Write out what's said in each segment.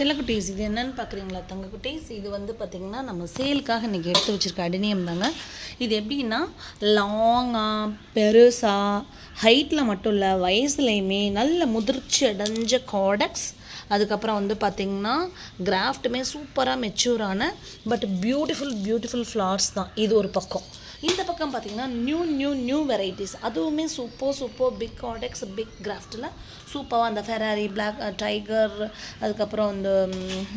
செல்லக்குட்டீஸ் இது என்னன்னு பார்க்குறீங்களா தங்கக்குட்டீஸ் இது வந்து பார்த்திங்கன்னா நம்ம சேலுக்காக இன்றைக்கி எடுத்து வச்சுருக்க அடினியம் தாங்க. இது எப்படின்னா லாங்காக பெருசாக ஹைட்டில் மட்டும் இல்லை வயசுலையுமே நல்ல முதிர்ச்சி அடைஞ்ச காடக்ஸ் அதுக்கப்புறம் வந்து பார்த்திங்கன்னா கிராஃப்ட்டுமே சூப்பராக மெச்சூரான பட் பியூட்டிஃபுல் பியூட்டிஃபுல் ஃப்ளார்ஸ் தான். இது ஒரு பக்கம். இந்த பக்கம் பார்த்திங்கன்னா நியூ நியூ நியூ வெரைட்டிஸ் அதுவுமே சூப்பர் சூப்பர் பிக் காடெக்ஸ் பிக் கிராஃப்டில் சூப்பராக அந்த ஃபெராரி பிளாக் டைகர் அதுக்கப்புறம் இந்த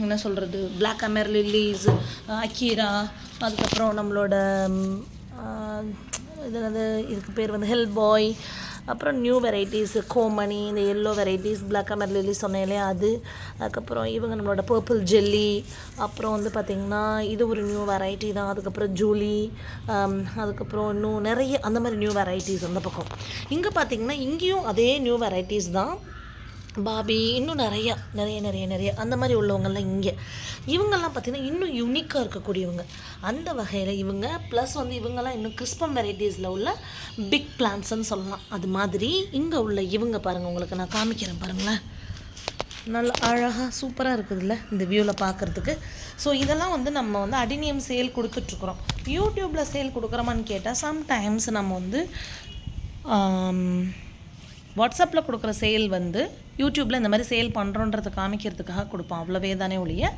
என்ன சொல்கிறது பிளாக் அமேர் லில்லிஸ் அக்கீரா அதுக்கப்புறம் நம்மளோட ம், uh, இது இதுக்கு பேர் வந்து ஹெல் பாய் அப்புறம் நியூ வெரைட்டிஸ் கோமணி இந்த yellow varieties black colour lily சொன்னேன் இல்லையா அது. அதுக்கப்புறம் இவங்க நம்மளோட பர்பிள் ஜெல்லி அப்புறம் வந்து பார்த்திங்கன்னா இது ஒரு நியூ வெரைட்டி தான். அதுக்கப்புறம் ஜூலி அதுக்கப்புறம் இன்னும் நிறைய அந்த மாதிரி நியூ வெரைட்டிஸ் அந்த பக்கம். இங்கே பார்த்திங்கன்னா இங்கேயும் அதே நியூ வெரைட்டிஸ் தான். பாபி இன்னும் நிறையா நிறைய நிறைய நிறைய அந்த மாதிரி உள்ளவங்கள்லாம் இங்கே. இவங்கெல்லாம் பார்த்திங்கன்னா இன்னும் யூனிக்காக இருக்கக்கூடியவங்க. அந்த வகையில் இவங்க ப்ளஸ் வந்து இவங்கெல்லாம் இன்னும் கிறிஸ்பம் வெரைட்டிஸில் உள்ள பிக் பிளான்ஸ்ன்னு சொல்லலாம். அது மாதிரி இங்கே உள்ள இவங்க பாருங்கள் உங்களுக்கு நான் காமிக்கிறேன் பாருங்களேன். நல்ல அழகாக சூப்பராக இருக்குதுல்ல இந்த வியூவில் பார்க்குறதுக்கு. ஸோ இதெல்லாம் வந்து நம்ம வந்து அடினியம் சேல் கொடுத்துட்ருக்குறோம். யூடியூப்பில் சேல் கொடுக்குறோமான்னு கேட்டால் சம்டைம்ஸ் நம்ம வந்து வாட்ஸ்அப்பில் கொடுக்குற சேல் வந்து யூடியூப்பில் இந்த மாதிரி சேல் பண்ணுறோன்றதை காமிக்கிறதுக்காக கொடுப்போம். அவ்வளோவே தானே ஒழிய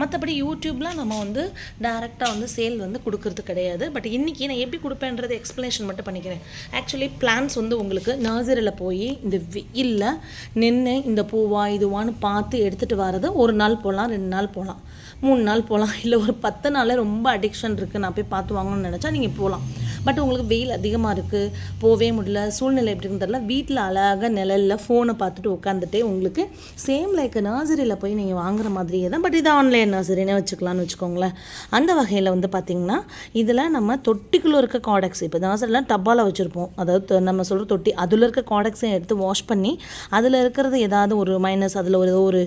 மற்றபடி யூடியூப்பில் நம்ம வந்து டேரெக்டாக வந்து சேல் வந்து கொடுக்கறது கிடையாது. பட் இன்றைக்கி நான் எப்படி கொடுப்பேன்றது எக்ஸ்ப்ளனேஷன் மட்டும் பண்ணிக்கிறேன். ஆக்சுவலி பிளான்ஸ் வந்து உங்களுக்கு நர்சரியில் போய் இந்த வெயிலில் நின்று இந்த பூவா இதுவான்னு பார்த்து எடுத்துகிட்டு வரது ஒரு நாள் போகலாம் ரெண்டு நாள் போகலாம் மூணு நாள் போகலாம் இல்லை ஒரு பத்து நாளே ரொம்ப அடிக்ஷன் இருக்குது நான் போய் பார்த்து வாங்கணும்னு நினச்சா நீங்கள் போகலாம் பட் உங்களுக்கு வெயில் அதிகமாக இருக்குது போவே முடியல சூழ்நிலை எப்படி இருக்குன்னு தெரில வீட்டில் அழகாக நிழலில் ஃபோனை பார்த்துட்டு உட்காந்துட்டே உங்களுக்கு சேம் லைக் நர்சரியில் போய் நீங்கள் வாங்குற மாதிரியே தான். பட் இது ஆன்லைன் நர்சரினே வச்சுக்கலாம்னு வச்சுக்கோங்களேன். அந்த வகையில் வந்து பார்த்திங்கன்னா இதில் நம்ம தொட்டிக்குள்ளே இருக்க காடக்ஸ் இப்போ நர்சரியில் டப்பாவில் வச்சுருப்போம். அதாவது நம்ம சொல்கிற தொட்டி அதில் இருக்க காடக்ஸையும் எடுத்து வாஷ் பண்ணி அதில் இருக்கிறது ஏதாவது ஒரு மைனஸ் அதில் ஒரு ஏதோ ஒரு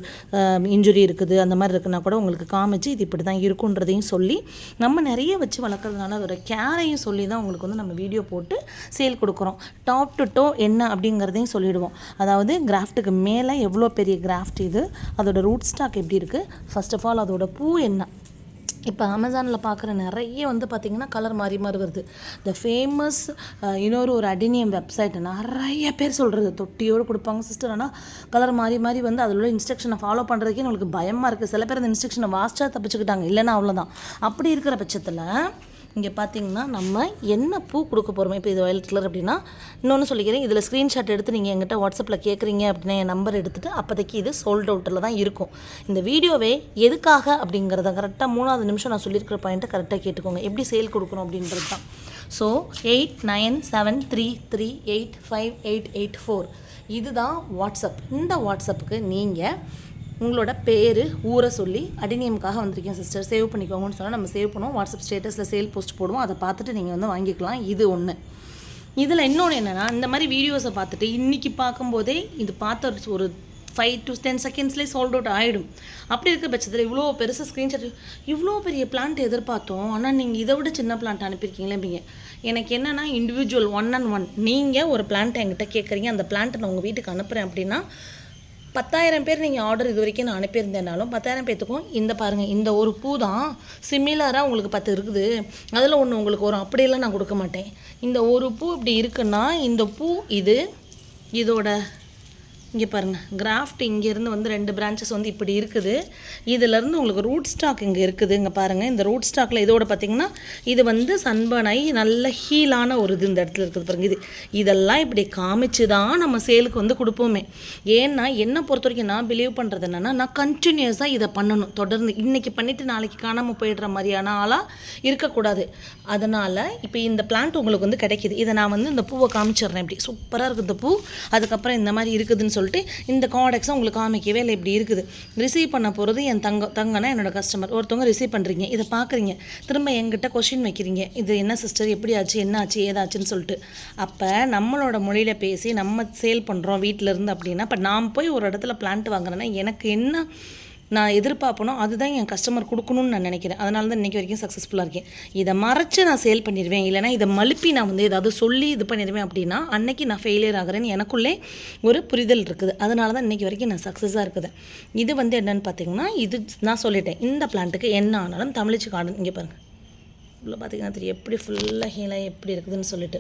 இன்ஜுரி இருக்குது அந்த மாதிரி இருக்குன்னா கூட உங்களுக்கு காமிச்சு இது இப்படி தான் இருக்குன்றதையும் சொல்லி நம்ம நிறைய வச்சு வளர்க்குறதுனால அதோட கேரையும் சொல்லி தான் உங்களுக்கு வந்து நம்ம வீடியோ போட்டு சேல் கொடுக்குறோம். டாப் டு டோ என்ன அப்படிங்கிறதையும் சொல்லிடுவோம். அதாவது கிராஃப்ட்டுக்கு மேலே எவ்வளோ பெரிய கிராஃப்ட் இது அதோட ரூட் ஸ்டாக் எப்படி இருக்குது ஃபஸ்ட் ஆஃப் ஆல் அதோட பூ என்ன? இப்போ அமேசானில் பார்க்குற நிறைய வந்து பார்த்திங்கன்னா கலர் மாறி மாறி வருது. இந்த ஃபேமஸ் இன்னொரு ஒரு அடினியம் வெப்சைட் நிறைய பேர் சொல்கிறது தொட்டியோடு கொடுப்பாங்க சிஸ்டர் ஆனால் கலர் மாறி மாறி வந்து அதில் உள்ள இன்ஸ்ட்ரக்ஷனை ஃபாலோ பண்ணுறதுக்கே நம்மளுக்கு பயமாக இருக்குது சில பேர் அந்த இன்ஸ்ட்ரக்ஷனை வாஸ்டாக தப்பிச்சுக்கிட்டாங்க. இல்லைன்னா அவ்வளோதான் அப்படி இருக்கிற பட்சத்தில் இங்கே பார்த்தீங்கன்னா நம்ம என்ன பூ கொடுக்க போகிறோமோ இப்போ இது வயலட் கலர் அப்படின்னா இன்னொன்று சொல்லிக்கிறேன். இதில் ஸ்க்ரீன்ஷாட் எடுத்து நீங்கள் எங்கிட்ட வாட்ஸ்அப்பில் கேட்குறீங்க அப்படின்னா என் நம்பர் எடுத்துகிட்டு அப்போதைக்கு இது சோல்ட் அவுட்டில் தான் இருக்கும். இந்த வீடியோவே எதுக்காக அப்படிங்கிறத கரெக்டாக மூணாவது நிமிஷம் நான் சொல்லியிருக்கிற பாயிண்ட்டை கரெக்டாக கேட்டுக்கோங்க. எப்படி சேல் கொடுக்கணும் அப்படின்றது தான். So eight nine seven three three eight five eight eight four இதுதான் வாட்ஸ்அப் இந்த வாட்ஸ்அப்புக்கு நீங்கள் உங்களோட பேர் ஊரை சொல்லி அடிநியமுக்காக வந்திருக்கேன் சிஸ்டர் சேவ் பண்ணிக்கோங்கன்னு சொன்னால் நம்ம சேவ் பண்ணுவோம். வாட்ஸ்அப் ஸ்டேட்டஸில் சேல் போஸ்ட் போடுவோம். அதை பார்த்துட்டு நீங்கள் வந்து வாங்கிக்கலாம். இது ஒன்று இதில் இன்னொன்று என்னென்னா இந்த மாதிரி வீடியோஸை பார்த்துட்டு இன்றைக்கி பார்க்கும்போதே இது பார்த்த ஒரு- ஒரு ஃபைவ் டு டென் செகண்ட்ஸ்லேயே சோல்ட் அவுட் ஆகிடும் அப்படி இருக்க பட்சத்தில் இவ்வளோ பெருசாக ஸ்க்ரீன்ஷாட் இவ்வளோ பெரிய பிளான்ட் எதிர்பார்த்தோம். ஆனால் நீங்கள் இதை விட சின்ன பிளான்ட் அனுப்பியிருக்கீங்களே அப்படிங்க. எனக்கு என்னென்னா இண்டிவிஜுவல் ஒன் அண்ட் ஒன் நீங்கள் ஒரு பிளான்ட்டை என்கிட்ட கேட்குறீங்க அந்த பிளான்ட்டை நான் உங்கள் வீட்டுக்கு அனுப்புகிறேன் அப்படின்னா பத்தாயிரம் பேர் நீங்கள் ஆர்டர் இது வரைக்கும் நான் அனுப்பியிருந்தேனாலும் பத்தாயிரம் பேர்த்துக்கும் இந்த பாருங்கள் இந்த ஒரு பூ தான் சிமிலராக உங்களுக்கு பத்து இருக்குது. அதில் ஒன்று உங்களுக்கு வரும். அப்படியெல்லாம் நான் கொடுக்க மாட்டேன். இந்த ஒரு பூ இப்படி இருக்குன்னா இந்த பூ இது இதோட இங்கே பாருங்கள் கிராஃப்ட் இங்கேருந்து வந்து ரெண்டு பிரான்ச்சஸ் வந்து இப்படி இருக்குது. இதிலேருந்து உங்களுக்கு ரூட் ஸ்டாக் இங்கே இருக்குது. இங்கே பாருங்கள் இந்த ரூட் ஸ்டாக்கில் இதோட பார்த்திங்கன்னா இது வந்து சன்பனை ஆகி நல்ல ஹீலான ஒரு இது இந்த இடத்துல இருக்குது பாருங்கள் இது இதெல்லாம் இப்படி காமிச்சு தான் நம்ம சேலுக்கு வந்து கொடுப்போமே. ஏன்னா என்னை பொறுத்த வரைக்கும் நான் பிலீவ் பண்ணுறது என்னென்னா நான் கண்டினியூஸாக இதை பண்ணணும். தொடர்ந்து இன்றைக்கி பண்ணிவிட்டு நாளைக்கு காணாமல் போயிடுற மாதிரியான ஆளாக இருக்கக்கூடாது. அதனால் இப்போ இந்த பிளான்ட் உங்களுக்கு வந்து கிடைக்கிது. இதை நான் வந்து இந்த பூவை காமிச்சிடுறேன் இப்படி. சூப்பராக இருக்குது இந்த பூ. அதுக்கப்புறம் இந்த மாதிரி இருக்குதுன்னு சொல்லிட்டு இந்த காடெக்ஸை உங்களுக்கு காமிக்கவே இல்லை இப்படி இருக்குது. ரிசீவ் பண்ண போகிறது என் தங்க தங்கன்னா என்னோட கஸ்டமர் ஒருத்தவங்க ரிசீவ் பண்ணுறீங்க இதை பார்க்குறீங்க திரும்ப என்கிட்ட கொஷின் வைக்கிறீங்க. இது என்ன சிஸ்டர் எப்படி ஆச்சு என்ன ஆச்சு ஏதாச்சுன்னு சொல்லிட்டு. அப்போ நம்மளோட மொழியில் பேசி நம்ம சேல் பண்ணுறோம் வீட்டில் இருந்து அப்படின்னா இப்போ நான் போய் ஒரு இடத்துல பிளான்ட் வாங்குறேன்னா எனக்கு என்ன நான் எதிர்பார்ப்பனோ அதுதான் என் கஸ்டமர் கொடுக்கணும்னு நான் நினைக்கிறேன். அதனால தான் இன்றைக்கி வரைக்கும் சக்ஸஸ்ஃபுல்லாக இருக்கேன். இதை மறைச்சு நான் சேல் பண்ணிடுவேன். இல்லைனா இதை மழுப்பி நான் வந்து ஏதாவது சொல்லி இது பண்ணிடுவேன் அப்படின்னா அன்னைக்கு நான் ஃபெயிலியர் ஆகிறேன்னு எனக்குள்ளே ஒரு புரிதல் இருக்குது. அதனால தான் இன்றைக்கி வரைக்கும் நான் சக்ஸஸாக இருக்குது. இது வந்து என்னென்னு பார்த்தீங்கன்னா இது நான் சொல்லிட்டேன். இந்த பிளான்ட்டுக்கு என்ன ஆனாலும் தமிழிச்சு கார்டன் இங்கே பாருங்கள் உள்ளே பார்த்தீங்கன்னா தெரியும். எப்படி ஃபுல்லாக ஹீலாக எப்படி இருக்குதுன்னு சொல்லிட்டு.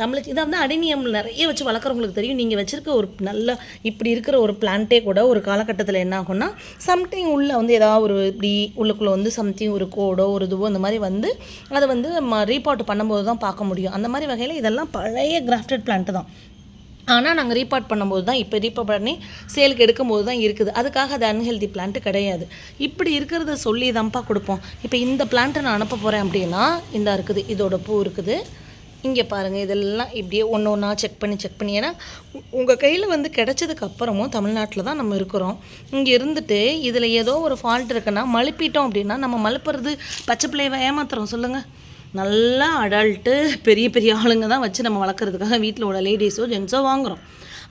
தமிழுக்கு இதை வந்து அடினியம் நிறைய வச்சு வளர்க்குறவங்களுக்கு தெரியும். நீங்கள் வச்சுருக்க ஒரு நல்ல இப்படி இருக்கிற ஒரு பிளான்ட்டே கூட ஒரு காலகட்டத்தில் என்ன ஆகும்னா சம்திங் உள்ளே வந்து ஏதாவது ஒரு இப்படி உள்ளுக்குள்ளே வந்து சம்திங் ஒரு கோடோ ஒரு இதுவோ அந்த மாதிரி வந்து அதை வந்து ரீபாட் பண்ணும்போது தான் பார்க்க முடியும். அந்த மாதிரி வகையில் இதெல்லாம் பழைய கிராஃப்டட் பிளான்ட்டு தான். ஆனால் நாங்கள் ரீபார்ட் பண்ணும்போது தான் இப்போ ரீபார்ட் பண்ணி சேலுக்கு எடுக்கும்போது தான் இருக்குது. அதுக்காக அது அன்ஹெல்தி பிளான்ட்டு கிடையாது. இப்படி இருக்கிறத சொல்லி தான்ப்பா கொடுப்போம். இப்போ இந்த பிளான்ட்டை நான் அனுப்ப போகிறேன் அப்படின்னா இந்த இருக்குது இதோட பூ இருக்குது. இங்கே பாருங்கள் இதெல்லாம் இப்படியே ஒன்று ஒன்றா செக் பண்ணி செக் பண்ணி. ஏன்னா உங்கள் கையில் வந்து கிடச்சதுக்கு அப்புறமும் தமிழ்நாட்டில் தான் நம்ம இருக்கிறோம். இங்கே இருந்துட்டு இதில் ஏதோ ஒரு ஃபால்ட் இருக்குன்னா மழுப்பிட்டோம் அப்படின்னா நம்ம மழுப்புறது பச்சை பிள்ளையை ஏமாத்துறோம். சொல்லுங்கள் நல்லா அடல்ட்டு பெரிய பெரிய ஆளுங்க தான் வச்சு நம்ம வளர்க்குறதுக்காக வீட்டில் உள்ள லேடிஸோ ஜென்ஸோ வாங்குகிறோம்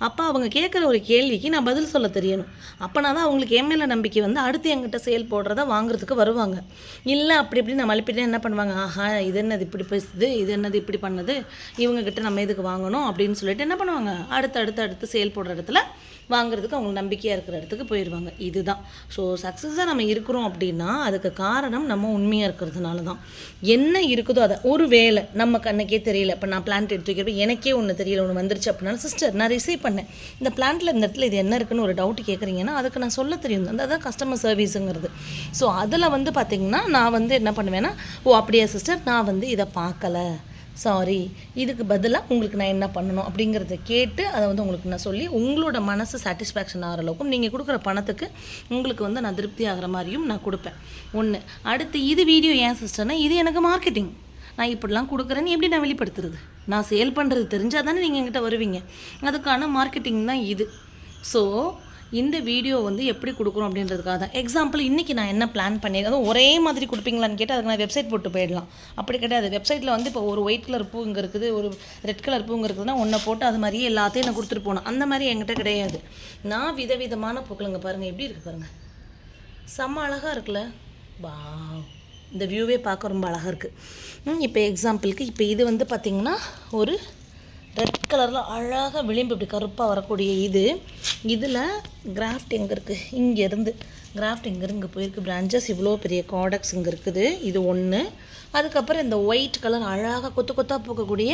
அப்போ அவங்க கேட்குற ஒரு கேள்விக்கு நான் பதில் சொல்ல தெரியணும். அப்போனா தான் அவங்களுக்கு என் மேலே நம்பிக்கை வந்து அடுத்து என்கிட்ட சேல் போடுறத வாங்குறதுக்கு வருவாங்க. இல்லை அப்படி இப்படி நம்ம அழுப்பிட்டு என்ன பண்ணுவாங்க? ஆஹா இது என்னது இப்படி பேசுது? இது என்னது இப்படி பண்ணுது? இவங்கக்கிட்ட நம்ம எதுக்கு வாங்கணும்? அப்படின்னு சொல்லிட்டு என்ன பண்ணுவாங்க? அடுத்து அடுத்து அடுத்து சேல் போடுற இடத்துல வாங்குறதுக்கு அவங்களுக்கு நம்பிக்கையாக இருக்கிற இடத்துக்கு போயிடுவாங்க இதுதான். ஸோ சக்ஸஸாக நம்ம இருக்கிறோம் அப்படின்னா அதுக்கு காரணம் நம்ம உண்மையாக இருக்கிறதுனால தான். என்ன இருக்குதோ அதை ஒரு வேலை நம்ம கண்ணுக்கே தெரியல. இப்போ நான் பிளான்ட் எடுத்து வைக்கிறப்ப எனக்கே ஒன்று தெரியல ஒன்று வந்துருச்சு அப்படின்னா சிஸ்டர் நான் ரிசீவ் பண்ணேன். இந்த பிளான்ட்டில் இந்த இடத்துல இது என்ன இருக்குன்னு ஒரு டவுட் கேட்குறீங்கன்னா அதுக்கு நான் சொல்ல தெரியும். அந்த அதான் கஸ்டமர் சர்வீஸுங்கிறது ஸோ அதில் வந்து பார்த்திங்கன்னா நான் வந்து என்ன பண்ணுவேன்னா ஓ அப்படியா சிஸ்டர் நான் வந்து இதை பார்க்கல. சாரி இதுக்கு பதிலாக உங்களுக்கு நான் என்ன பண்ணணும் அப்படிங்கிறத கேட்டு அதை வந்து உங்களுக்கு நான் சொல்லி உங்களோட மனசு சாட்டிஸ்ஃபேக்ஷன் ஆகிற அளவுக்கும் நீங்கள் கொடுக்குற பணத்துக்கு உங்களுக்கு வந்து நான் திருப்தி ஆகிற மாதிரியும் நான் கொடுப்பேன். ஒன்று அடுத்து இது வீடியோ ஏன் சிஸ்டர்னா இது எனக்கு மார்க்கெட்டிங் நான் இப்படிலாம் கொடுக்குறேன்னு எப்படி நான் வெளிப்படுத்துறது? நான் சேல் பண்ணுறது தெரிஞ்சால் தானே நீங்கள் என்கிட்ட வருவீங்க. அதுக்கான மார்க்கெட்டிங் தான் இது. ஸோ இந்த வீடியோ வந்து எப்படி கொடுக்குறோம் அப்படின்றதுக்காக தான். எக்ஸாம்பிள் இன்றைக்கி நான் என்ன பிளான் பண்ணியிருக்கேன் அதுவும் ஒரே மாதிரி கொடுப்பீங்களான்னு கேட்டால் அதுக்கு நான் வெப்சைட் போட்டு போயிடலாம். அப்படி கிடையாது. வெப்சைட்டில் வந்து இப்போ ஒரு ஒயிட் கலர் பூ இங்கே இருக்குது ஒரு ரெட் கலர் பூ இங்கே இருக்குதுன்னா ஒன்றை போட்டு அது மாதிரியே எல்லாத்தையும் நான் கொடுத்துட்டு போகணும். அந்த மாதிரி என்கிட்ட கிடையாது. நான் விதவிதமான பூக்களுங்க பாருங்கள் எப்படி இருக்குது பாருங்கள் செம்ம அழகாக இருக்குல்ல? வா இந்த வியூவே பார்க்க ரொம்ப அழகாக இருக்குது இப்போ எக்ஸாம்பிளுக்கு இப்போ இது வந்து பார்த்திங்கன்னா ஒரு ரெட் கலரில் அழகாக விளிம்பு இப்படி கருப்பாக வரக்கூடிய இது. இதில் கிராஃப்ட் எங்கே இருக்குது இங்கேருந்து கிராஃப்ட் எங்கேருந்து இங்கே போயிருக்கு? பிரான்ச்சஸ் இவ்வளோ பெரிய காடக்ஸ் இங்கே இருக்குது. இது ஒன்று அதுக்கப்புறம் இந்த ஒயிட் கலர் அழகாக கொத்து கொத்தாக போகக்கூடிய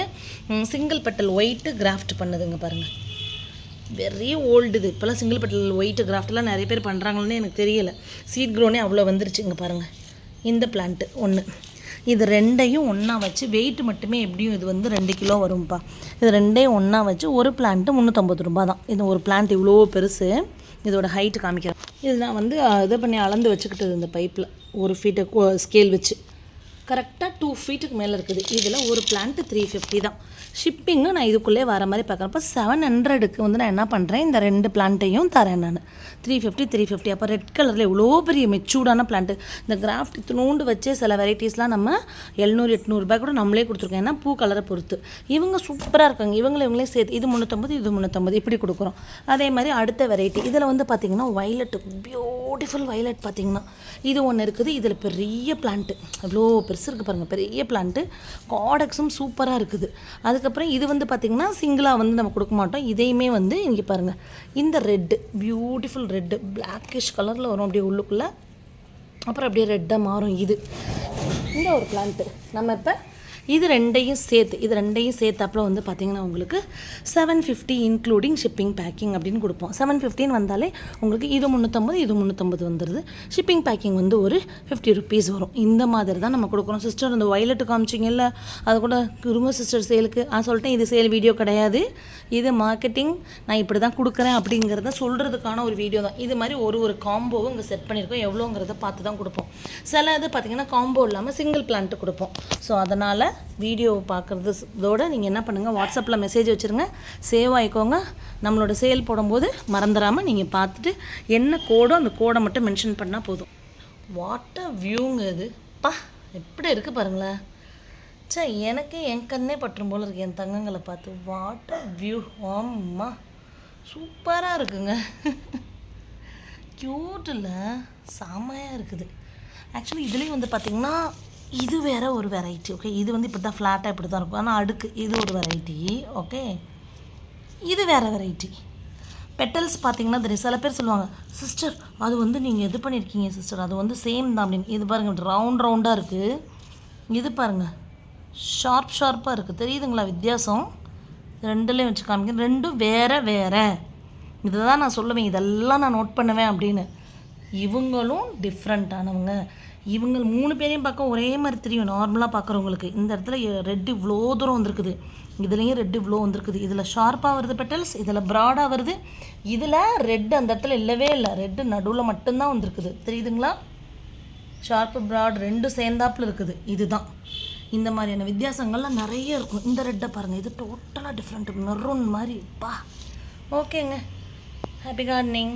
சிங்கிள் பெட்டல் ஒயிட்டு கிராஃப்ட் பண்ணுதுங்க பாருங்கள் வெரி ஓல்டு இது. இப்போல்லாம் சிங்கிள் பெட்டல் ஒயிட்டு கிராஃப்ட்லாம் நிறைய பேர் பண்ணுறாங்கன்னு எனக்கு தெரியல. சீட் க்ரோனே அவ்வளோ வந்துருச்சு இங்கே பாருங்கள் இந்த பிளான்ட்டு ஒன்று இது ரெண்டையும் ஒன்றா வச்சு வெயிட் மட்டுமே எப்படியும் இது வந்து ரெண்டு கிலோ வரும்ப்பா இது ரெண்டையும் ஒன்றா வச்சு ஒரு பிளான்ட்டு முந்நூற்றம்பது ரூபா தான். இது ஒரு பிளான்ட் இவ்வளோ பெருசு. இதோட ஹைட்டு காமிக்கிறேன். இது நான் வந்து இதை பண்ணி அளந்து வச்சுக்கிட்டது இந்த பைப்பில் ஒரு ஃபீட்டை ஸ்கேல் வச்சு. கரெக்டாக டூ ஃபீட்டுக்கு மேலே இருக்குது. இதில் ஒரு பிளான்ட்டு த்ரீ ஃபிஃப்டி தான். ஷிப்பிங்கு நான் இதுக்குள்ளே வர மாதிரி பார்க்குறேன். இப்போ செவன் ஹண்ட்ரடுக்கு வந்து நான் என்ன பண்ணுறேன் இந்த ரெண்டு பிளான்ட்டையும் தரேன் நான். த்ரீ ஃபிஃப்டி த்ரீ ஃபிஃப்டி அப்போ ரெட் கலரில் இவ்வளோ பெரிய மெச்சூர்டான பிளான்ட்டு இந்த கிராஃப்ட் நூண்டு வச்சே சில வெரைட்டிஸ்லாம் நம்ம எழுநூறு எட்நூறுபா கூட நம்மளே கொடுத்துருக்கோம். ஏன்னா பூ கலரை பொறுத்து. இவங்க சூப்பராக இருக்காங்க. இவங்களை இவங்களே சேர்த்து இது முந்நூற்றம்பது இது முந்நூற்றம்பது இப்படி கொடுக்குறோம். அதே மாதிரி அடுத்த வெரைட்டி இதில் வந்து பார்த்திங்கன்னா வயலட்டு பியூட்டிஃபுல் வயலட் பார்த்திங்கன்னா இது ஒன்று இருக்குது. இதில் பெரிய பிளான்ட்டு பெரிய பெருசு இருக்குது பாருங்கள் பெரிய பிளான்ட்டு காடக்ஸும் சூப்பராக இருக்குது. அதுக்கப்புறம் இது வந்து பார்த்திங்கன்னா சிங்கிளாக வந்து நம்ம கொடுக்க மாட்டோம். இதையுமே வந்து இங்கே பாருங்கள் இந்த ரெட்டு பியூட்டிஃபுல் ரெட்டு பிளாக்கிஷ் கலரில் வரும் அப்படியே உள்ளுக்குள்ளே. அப்புறம் அப்படியே ரெட்டாக மாறும் இது. இந்த ஒரு பிளான்ட்டு நம்ம இப்போ இது ரெண்டையும் சேர்த்து இது ரெண்டையும் சேர்த்தாப்புல வந்து பார்த்திங்கன்னா உங்களுக்கு seven fifty including shipping packing அப்படின்னு கொடுப்போம். செவன் ஃபிஃப்டின்னு வந்தாலே உங்களுக்கு இது முந்நூற்றம்பது இது முந்நூற்றம்பது வந்துடுது ஷிப்பிங் பேக்கிங் வந்து ஒரு ஃபிஃப்டி ருபீஸ் வரும். இந்த மாதிரி தான் நம்ம கொடுக்குறோம் சிஸ்டர் அந்த வயலட்டு காமிச்சிங்கல்ல அது கூட குருங்க சிஸ்டர் சேலுக்கு நான் சொல்லிட்டேன் இது சேல் வீடியோ கிடையாது. இது மார்க்கெட்டிங் நான் இப்படி தான் கொடுக்குறேன் அப்படிங்கிறத சொல்கிறதுக்கான ஒரு வீடியோ தான். இது மாதிரி ஒரு ஒரு காம்போவும் இங்கே செட் பண்ணியிருக்கோம். எவ்வளோங்கிறத பார்த்து தான் கொடுப்போம். சில இது பார்த்திங்கன்னா காம்போ இல்லாமல் சிங்கிள் பிளான்ட்டு கொடுப்போம். ஸோ அதனால் வீடியோ பார்க்குறது இதோட நீங்கள் என்ன பண்ணுங்கள் வாட்ஸ்அப்பில் மெசேஜ் வச்சுருங்க. சேவ் ஆகிக்கோங்க நம்மளோட சேல் போடும்போது மறந்துடாமல் நீங்கள் பார்த்துட்டு என்ன கோடோ அந்த கோடை மட்டும் மென்ஷன் பண்ணால் போதும். வாட்டர் வியூங்க இது. பா எப்படி இருக்குது பாருங்களேன். சே எனக்கே என் கண்ணே பற்றும் போல் இருக்கு என் தங்கங்களை பார்த்து. வாட்டர் வியூ ஆம்மா சூப்பராக இருக்குங்க. க்யூட்டில் செம்மையாக இருக்குது. ஆக்சுவலி இதுலேயும் வந்து பார்த்திங்கன்னா இது வேற ஒரு வெரைட்டி ஓகே இது வந்து இப்படி தான் ஃப்ளாட்டாக இப்படி தான் இருக்கும். ஆனால் அடுக்கு இது ஒரு வெரைட்டி ஓகே இது வேற வெரைட்டி பெட்டல்ஸ் பார்த்தீங்கன்னா தெரியும் சில பேர் சொல்லுவாங்க சிஸ்டர் அது வந்து நீங்கள் இது பண்ணியிருக்கீங்க சிஸ்டர் அது வந்து சேம் தான். அப்படின்னு. இது பாருங்கள் ரவுண்ட் ரவுண்டாக இருக்குது இது பாருங்கள் ஷார்ப் ஷார்ப்பாக இருக்குது தெரியுதுங்களா வித்தியாசம்? ரெண்டுலேயும் வச்சு காமிக்கிறேன். ரெண்டும் வேற வேற. இதை தான் நான் சொல்லுவேன். இதெல்லாம் நான் நோட் பண்ணுவேன் அப்படின்னு. இவங்களும் டிஃப்ரெண்ட்டானவங்க இவங்க மூணு பேரையும் பார்க்க ஒரே மாதிரி தெரியும் நார்மலாக பார்க்குறவங்களுக்கு. இந்த இடத்துல ரெட் இவ்வளோ தூரம் வந்திருக்குது. இதுலேயும் ரெட் இவ்வளோ வந்திருக்குது. இதில் ஷார்ப்பாக வருது பெட்டல்ஸ் இதில் ப்ராடாக வருது. இதில் ரெட் அந்த இடத்துல இல்லவே இல்லை. ரெட்டு நடுவில் மட்டும்தான் வந்திருக்குது. தெரியுதுங்களா? ஷார்ப்பு ப்ராட் ரெண்டும் சேர்ந்தாப்புல இருக்குது. இதுதான். இந்த மாதிரியான வித்தியாசங்கள்லாம் நிறைய இருக்கும். இந்த ரெட்டை பாருங்கள் இது டோட்டலாக டிஃப்ரெண்ட் மெரூன் மாதிரி. பா. ஓகேங்க ஹாப்பி கார்டனிங்